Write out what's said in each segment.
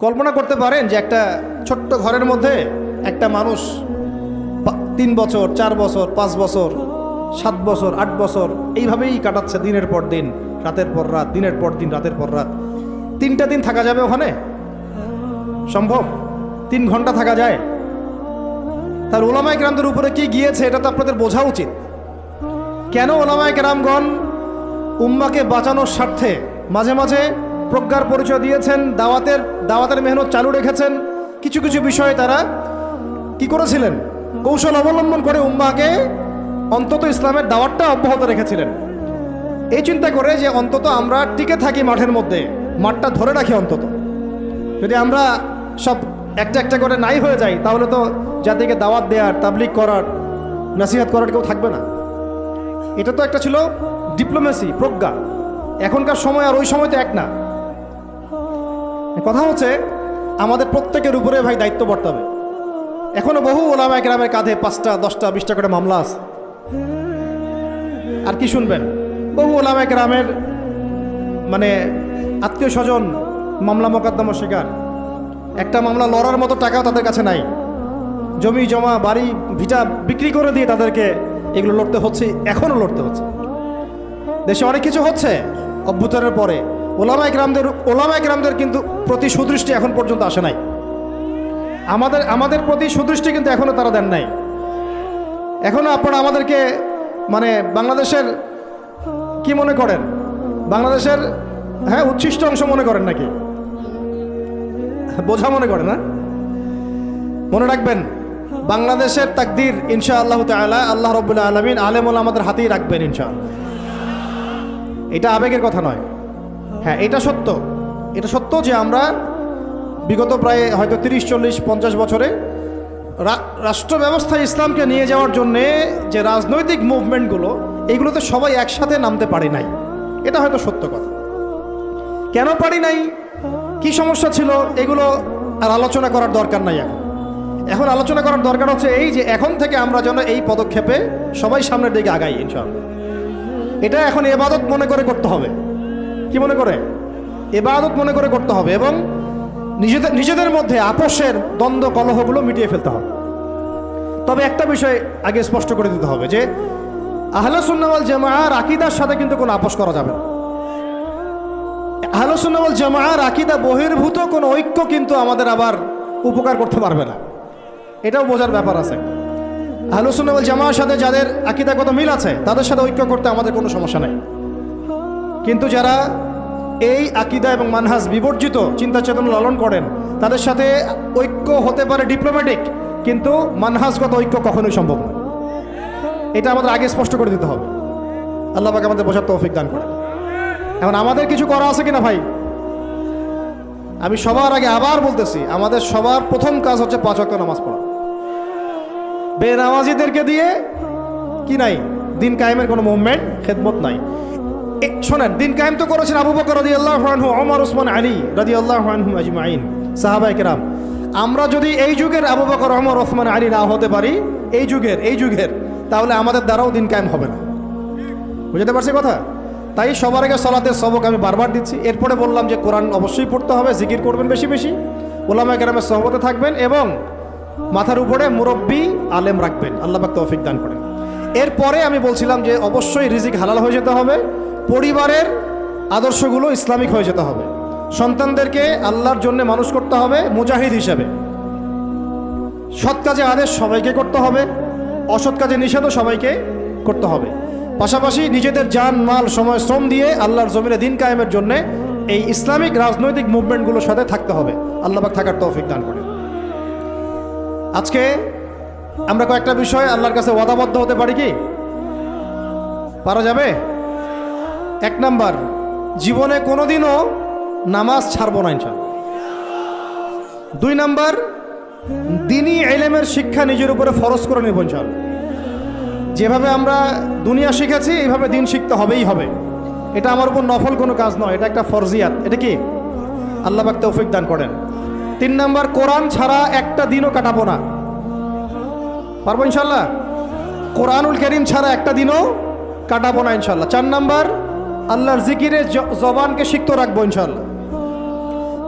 কল্পনা করতে পারেন যে একটা ছোট্ট ঘরের মধ্যে একটা মানুষ তিন বছর, চার বছর, পাঁচ বছর, সাত বছর, আট বছর এইভাবেই কাটাচ্ছে দিনের পর দিন, রাতের পর রাত, দিনের পর দিন, রাতের পর রাত। তিনটা দিন থাকা যাবে ওখানে? সম্ভব? তিন ঘণ্টা থাকা যায়? তার ওলামায় গ্রামদের উপরে কি গিয়েছে এটা তো আপনাদের বোঝা উচিত। কেন ওলামায় গ্রামগণ উম্মাকে বাঁচানোর স্বার্থে মাঝে মাঝে প্রজ্ঞার পরিচয় দিয়েছেন, দাওয়াতের দাওয়াতের মেহনত চালু রেখেছেন। কিছু কিছু বিষয়ে তারা কি করেছিলেন? কৌশল অবলম্বন করে উম্মাকে অন্তত ইসলামের দাওয়াতটা অব্যাহত রেখেছিলেন। এই চিন্তা করে যে অন্তত আমরা টিকে থাকি মাঠের মধ্যে, মাঠটা ধরে রাখি অন্তত। যদি আমরা সব একটা একটা করে নাই হয়ে যাই, তাহলে তো জাতিকে দাওয়াত দেওয়ার তাবলিক করার, নাসিহাত করার কেউ থাকবে না। এটা তো একটা ছিল ডিপ্লোমেসি, প্রজ্ঞা। এখনকার সময় আর ওই সময় তো এক না। কথা হচ্ছে, আমাদের প্রত্যেকের উপরে ভাই দায়িত্ব বর্তাবে। এখনও বহু ওলামায় গ্রামের কাঁধে পাঁচটা, দশটা, বিশটা করে মামলা আছে। আর কি শুনবেন? বহু ওলামায় গ্রামের মানে আত্মীয় স্বজন মামলা মোকদ্দমা শিকার। একটা মামলা লড়ার মতো টাকাও তাদের কাছে নাই। জমি, জমা, বাড়ি, ভিটা বিক্রি করে দিয়ে তাদেরকে এগুলো লড়তে হচ্ছে এখনও লড়তে হচ্ছে। দেশে অনেক কিছু হচ্ছে, অভ্যুত্থানের পরে। ওলামায় গ্রামদের ওলামায় গ্রামদের কিন্তু প্রতি সুদৃষ্টি এখন পর্যন্ত আসে নাই। আমাদের আমাদের প্রতি সুদৃষ্টি কিন্তু এখনও তারা দেন নাই। এখনও আপনারা আমাদেরকে মানে বাংলাদেশের কি মনে করেন? বাংলাদেশের হ্যাঁ উচ্ছিষ্ট অংশ মনে করেন নাকি? বোঝা মনে করেন না মনে রাখবেন, বাংলাদেশের তাকদির ইনশা আল্লাহ তালা আল্লাহ রবুল্লা আলমিন আলেমুল আমাদের হাতেই রাখবেন ইনশা এটা আবেগের কথা নয়। হ্যাঁ এটা সত্য। এটা সত্য যে আমরা বিগত প্রায় হয়তো তিরিশ, চল্লিশ, পঞ্চাশ বছরে রাষ্ট্র ব্যবস্থায় ইসলামকে নিয়ে যাওয়ার জন্যে যে রাজনৈতিক মুভমেন্টগুলো এইগুলোতে সবাই একসাথে নামতে পারি নাই। এটা হয়তো সত্য কথা। কেন পারি নাই? কি সমস্যা ছিল? এগুলো আর আলোচনা করার দরকার নাই এখন। এখন আলোচনা করার দরকার হচ্ছে এই যে এখন থেকে আমরা যেন এই পদক্ষেপে সবাই সামনের দিকে আগাই, ইনশাআল্লাহ। এটা এখন এবাদত মনে করে করতে হবে। কি মনে করে? এবাদত মনে করে করতে হবে এবং নিজেদের নিজেদের মধ্যে আপোষের দ্বন্দ্ব, কলহগুলো মিটিয়ে ফেলতে হবে। তবে একটা বিষয় আগে স্পষ্ট করে দিতে হবে যে আহলসুন্নাওয়াল জামাআর আকিদার সাথে কিন্তু কোনো আপোষ করা যাবে না। আহলসুন্নাওয়াল জামাআর আকিদা বহির্ভূত, কোনো ঐক্য কিন্তু আমাদের আবার উপকার করতে পারবে না। এটাও বোঝার ব্যাপার আছে। আহলসুন্নাওয়াল জামাআর সাথে যাদের আকিদাগত মিল আছে, তাদের সাথে ঐক্য করতে আমাদের কোনো সমস্যা নেই। কিন্তু যারা এই আকিদা এবং মানহাজ বিবর্জিত চিন্তা চেতনা লালন করেন, তাদের সাথে ঐক্য হতে পারে ডিপ্লোম্যাটিক কিন্তু মানহাজগত ঐক্য কখনোই সম্ভব নয়। এটা আমাদের আগে স্পষ্ট করে দিতে হবে। আল্লাহ পাক আমাদের বোঝার তৌফিক দান করে এখন আমাদের কিছু করা আছে কিনা ভাই? আমি সবার আগে আবার বলতেছি, আমাদের সবার প্রথম কাজ হচ্ছে পাঁচ ওয়াক্ত নামাজ পড়া। বেনামাজিদেরকে দিয়ে কি নাই? দিন কায়েমের কোনো মুভমেন্ট খেদমত নাই। শোনেন, দিন কায়েম তো করেছেন আবু বকর রাদি আল্লাহ অমর ওসমান আলী রাদি আল্লাহ আজমাইন। সাহাবাই কেরাম, আমরা যদি এই যুগের আবু বকর অমর ওসমান আলী না হতে পারি, এই যুগের এই যুগের, তাহলে আমাদের দ্বারাও দিন কায়েম হবে না। বুঝতে পারছি কথা? তাই সবার আগে সলাতের সবক আমি বারবার দিচ্ছি। এরপরে বললাম যে কোরআন অবশ্যই পড়তে হবে, জিকির করবেন বেশি বেশি। ওলামা কেরামের সহবতে থাকবেন এবং মাথার উপরে মুরব্বী আলেম রাখবেন। আল্লাহ তৌফিক দান করেন। এরপরে আমি বলছিলাম যে অবশ্যই রিজিক হালাল হয়ে যেতে হবে। পরিবারের আদর্শগুলো ইসলামিক হয়ে যেতে হবে। সন্তানদেরকে আল্লাহর জন্য মানুষ করতে হবে মুজাহিদ হিসাবে। সৎ কাজে আদেশ সবাইকে করতে হবে, অসৎ কাজে নিষেধও সবাইকে করতে হবে। পাশাপাশি নিজেদের যান মাল, সময়, শ্রম দিয়ে আল্লাহর জমিনে দিন কায়েমের জন্য এই ইসলামিক রাজনৈতিক মুভমেন্টগুলোর সাথে থাকতে হবে। আল্লাহবাক থাকার তৌফিক দান করে আজকে আমরা কয়েকটা বিষয় আল্লাহর কাছে ওয়াদাবদ্ধ হতে পারি কি? পারা যাবে? এক নাম্বার, জীবনে কোনোদিনও নামাজ ছাড়বো না ইনশাল দুই নাম্বার, দিনই এলেমের শিক্ষা নিজের উপরে ফরজ করে নেব ইনশাল যেভাবে আমরা দুনিয়া শিখেছি, এইভাবে দিন শিখতে হবেই হবে। এটা আমার উপর নফল কোনো কাজ নয়, এটা একটা ফরজিয়াত। এটা কি? আল্লাহ পাক তৌফিক দান করেন। তিন নাম্বার, কোরআন ছাড়া একটা দিনও কাটাবো না। পারব ইনশাল্লাহ? কোরআনুল করিম ছাড়া একটা দিনও কাটাবো না ইনশাল্লাহ। চার নাম্বার আল্লাহর জিকিরে জবানকে সিক্ত রাখব ইনশাল্লাহ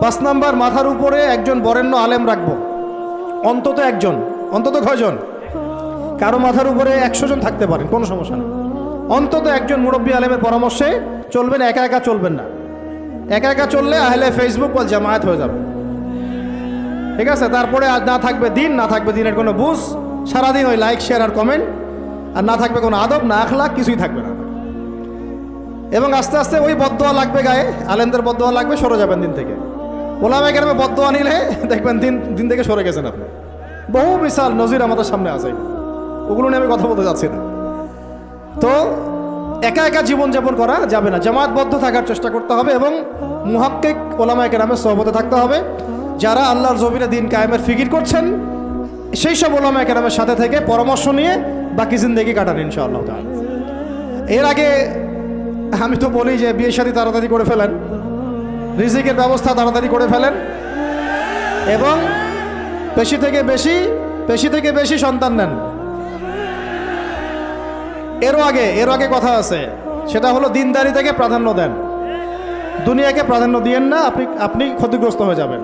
পাঁচ নাম্বার, মাথার উপরে একজন বরেণ্য আলেম রাখব। অন্তত একজন, অন্তত কয়জন কারও মাথার উপরে একশো জন থাকতে পারেন, কোনো সমস্যা নেই। অন্তত একজন মুরব্বী আলেমের পরামর্শে চলবেন, একা একা চলবেন না। একা একা চললে আহলে ফেসবুক বল জামায়াত হয়ে যাবে। ঠিক আছে? তারপরে আর না থাকবে দিন, না থাকবে দিনের কোনো বুঝ। সারাদিন ওই লাইক শেয়ার আর কমেন্ট আর না থাকবে কোনো আদব, না আখলাখ কিছুই থাকবে না। এবং আস্তে আস্তে ওই বদোয়া লাগবে গায়ে, আলেমদের বদোয়া লাগবে, সরে যাবেন দিন থেকে। ওলামে গ্রামে বদোয়া নিলে দেখবেন দিন দিন থেকে সরে গেছেন আপনি। বহু বিশাল নজির আমাদের সামনে আছে। ওগুলো নিয়ে আমি কথা বলতে যাচ্ছি না। তো একা একা জীবনযাপন করা যাবে না। জামাতবদ্ধ থাকার চেষ্টা করতে হবে এবং মুহাক্কিক ওলামা কেরামের সহবতে থাকতে হবে। যারা আল্লাহর জমিনে দিন কায়েমের ফিকির করছেন, সেই সব ওলামা কেরামের সাথে থেকে পরামর্শ নিয়ে বাকি জিন্দগি কাটান ইনশাআল্লাহ এর আগে আমি তো বলি যে বিয়ে শাদী তাড়াতাড়ি করে ফেলেন। রিজিকের ব্যবস্থা তাড়াতাড়ি করে ফেলেন। এবং বেশি থেকে বেশি বেশি থেকে বেশি সন্তান নেন। এরও আগে, এর আগে কথা আছে। সেটা হলো দিনদারি থেকে প্রাধান্য দেন। দুনিয়াকে প্রাধান্য দিয়েন না, আপনি আপনি ক্ষতিগ্রস্ত হয়ে যাবেন।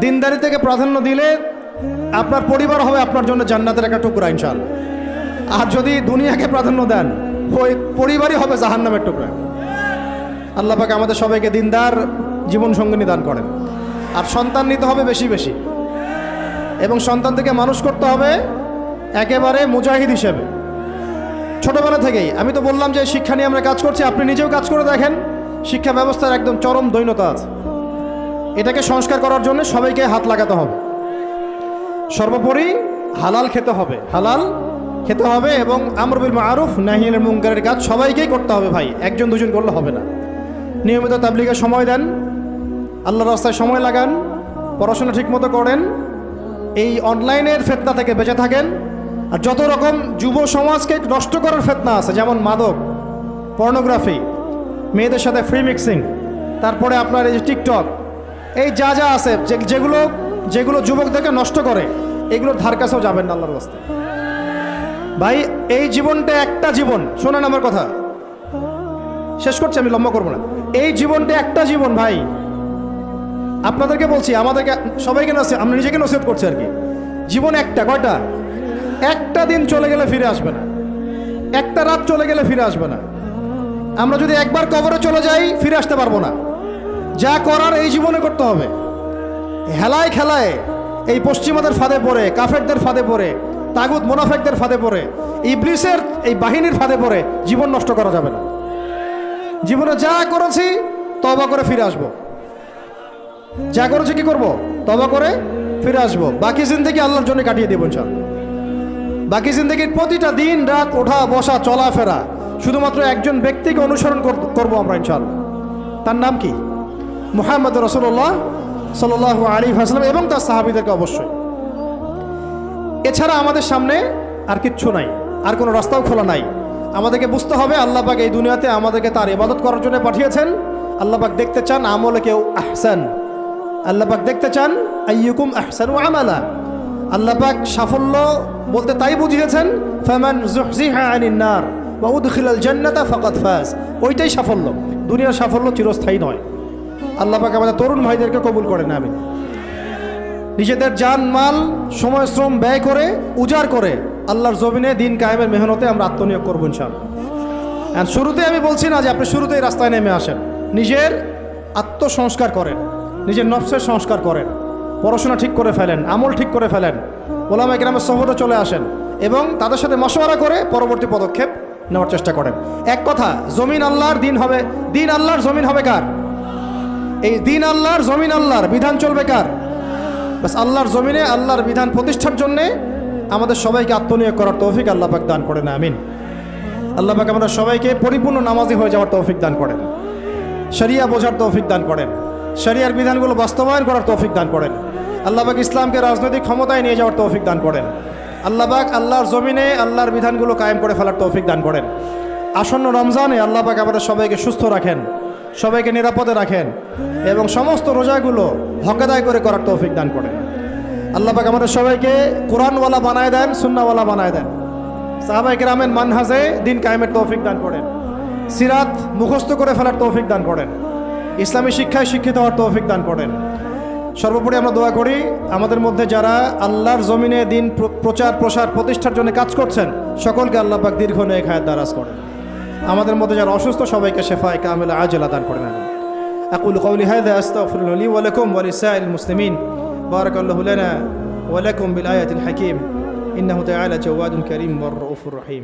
দিনদারি থেকে প্রাধান্য দিলে আপনার পরিবার হবে আপনার জন্য জান্নাতের একটা টুকরা ইনশাল আর যদি দুনিয়াকে প্রাধান্য দেন ওই পরিবারই হবে জাহান্নামের টুকরা। আল্লাহ পাকে আমাদের সবাইকে দিনদার জীবন সঙ্গিনী দান করেন। আর সন্তান নিতে হবে বেশি বেশি। এবং সন্তান থেকে মানুষ করতে হবে একেবারে মুজাহিদ হিসেবে। ছোটবেলা থেকেই, আমি তো বললাম যে শিক্ষা নিয়ে আমরা কাজ করছি, আপনি নিজেও কাজ করে দেখেন, শিক্ষা ব্যবস্থার একদম চরম দৈনতা আছে। এটাকে সংস্কার করার জন্য সবাইকে হাত লাগাতে হবে। সর্বোপরি হালাল খেতে হবে, হালাল খেতে হবে এবং আমরবিল মারুফ নাহিনের মুঙ্কারের কাজ সবাইকেই করতে হবে ভাই। একজন দুজন করলে হবে না। নিয়মিত তাবলিগে সময় দেন, আল্লাহর রাস্তায় সময় লাগান, পড়াশোনা ঠিকমতো করেন, এই অনলাইনের ফেতনা থেকে বেঁচে থাকেন। আর যত রকম যুব সমাজকে নষ্ট করার ফেতনা আছে, যেমন মাদক, পর্নোগ্রাফি, মেয়েদের সাথে ফ্রি মিক্সিং তারপরে আপনার এই যে টিকটক, এই যা যা আছে যেগুলো যেগুলো যুবকদেরকে নষ্ট করে, এগুলোর ধার কাছেও যাবেন না আল্লাহর রাস্তায়। ভাই, এই জীবনটা একটা জীবন। শোনেন আমার কথা। শেষ করছি, আমি লম্বা করব না। এই জীবনটা একটা জীবন, ভাই। আপনাদেরকে বলছি, আমাদেরকে, সবাইকে নসে, আমরা নিজেকে নসিহত করছি আর কি। জীবন একটা, কয়টা? একটা দিন চলে গেলে ফিরে আসবে না। একটা রাত চলে গেলে ফিরে আসবে না। আমরা যদি একবার কবরে চলে যাই, ফিরে আসতে পারব না। যা করার এই জীবনে করতে হবে। হেলায় খেলায় এই পশ্চিমাদের ফাঁদে পড়ে, কাফেরদের ফাঁদে পড়ে তাগুদ মোনাফেকদের ফাঁদে পড়ে। ইবলিসের এই বাহিনীর ফাঁদে পড়ে, জীবন নষ্ট করা যাবে না। জীবনে যা করেছি তবা করে ফিরে আসব। যা করেছি কি করব? তবা করে ফিরে আসব। বাকি জিন্দগি আল্লাহর জন্য কাটিয়ে দেবো ইনশাল বাকি জিন্দগির প্রতিটা দিন, রাত, ওঠা, বসা, চলাফেরা, শুধুমাত্র একজন ব্যক্তিকে অনুসরণ কর- করব আমরা ইনশাল তার নাম কি? মোহাম্মদ রসুল্লাহ সাল আলী হাসলাম এবং তার সাহাবিদেরকে অবশ্যই। এছাড়া আমাদের সামনে আর কিচ্ছু নাই, আর কোনো রাস্তাও খোলা নাই। আমাদেরকে বুঝতে হবে আল্লাহ পাক এই দুনিয়াতে আমাদেরকে তার ইবাদত করার জন্য পাঠিয়েছেন। আল্লাহ পাক দেখতে চান আমলে কেউ আহসান। আল্লাহ পাক দেখতে চান আইয়ুকুম আহসান আমালা। আল্লাহ পাক সাফল্য বলতে তাই বুঝিয়েছেন, ফামান জুহজিহা আনিন নার বা উদখিলাল জান্নাতা ফাকাদ ফাজ। ওইটাই সাফল্য। দুনিয়ার সাফল্য চিরস্থায়ী নয়। আল্লাহ পাক আমাদের তরুণ ভাইদেরকে কবুল করেন আমি নিজেদের যান মাল, সময়, শ্রম ব্যয় করে, উজাড় করে আল্লাহর জমিনে দিন কায়েমের মেহনতে আমরা আত্মনিয়োগ করব ইনশাআল্লাহ। আর শুরুতে আমি বলছি না যে আপনি শুরুতেই রাস্তায় নেমে আসেন। নিজের আত্মসংস্কার করেন। নিজের নফসের সংস্কার করেন। পড়াশোনা ঠিক করে ফেলেন, আমল ঠিক করে ফেলেন। ওলামা গ্রামের শহরে চলে আসেন এবং তাদের সাথে মশওয়ারা করে পরবর্তী পদক্ষেপ নেওয়ার চেষ্টা করেন। এক কথা, জমিন আল্লাহর, দিন হবে। দিন আল্লাহর, জমিন হবে কার? এই দিন আল্লাহর, জমিন আল্লাহর, বিধান চলবে কার? বাস আল্লাহর জমিনে, আল্লাহর বিধান প্রতিষ্ঠার জন্যে আমাদের সবাইকে আত্মনিয়োগ করার তৌফিক আল্লাহ পাক দান করেন, আমিন। আল্লাহ পাক আমাদের সবাইকে পরিপূর্ণ নামাজি হয়ে যাওয়ার তৌফিক দান করেন। শরিয়া বোঝার তৌফিক দান করেন। শরিয়ার বিধানগুলো বাস্তবায়ন করার তৌফিক দান করেন। আল্লাহ পাক ইসলামকে রাজনৈতিক ক্ষমতায় নিয়ে যাওয়ার তৌফিক দান করেন। আল্লাহ পাক আল্লাহর জমিনে, আল্লাহর বিধানগুলো কায়েম করে ফেলার তৌফিক দান করেন। আসন্ন রমজানে আল্লাহ পাক আমাদের সবাইকে সুস্থ রাখেন। সবাইকে নিরাপদে রাখেন এবং সমস্ত রোজাগুলো হকাদায় করে করার তৌফিক দান করেন। আল্লাহ পাক আমাদের সবাইকে কোরআনওয়ালা বানায় দেন, সুন্নাওয়ালা বানায় দেন। সাহাবাই গ্রামের মানহাজে দিন কায়েমের তৌফিক দান করেন। সিরাত মুখস্থ করে ফেলার তৌফিক দান করেন। ইসলামী শিক্ষায় শিক্ষিত হওয়ার তৌফিক দান করেন। সর্বোপরি আমরা দোয়া করি, আমাদের মধ্যে যারা আল্লাহর জমিনে দিন প্রচার প্রসার প্রতিষ্ঠার জন্য কাজ করছেন, সকলকে আল্লাহ পাক দীর্ঘ নেক হায়াত দারাজ করেন। আমাদের মধ্যে যারা অসুস্থ সবাইকে শেফায় কামেলা আজলা দান করেন আমিন أقول قولي هذا أستغفر الله لي ولكم ولسائر المسلمين بارك الله لنا ولكم بالآية الحكيم إنه تعالى جواد كريم والرؤوف الرحيم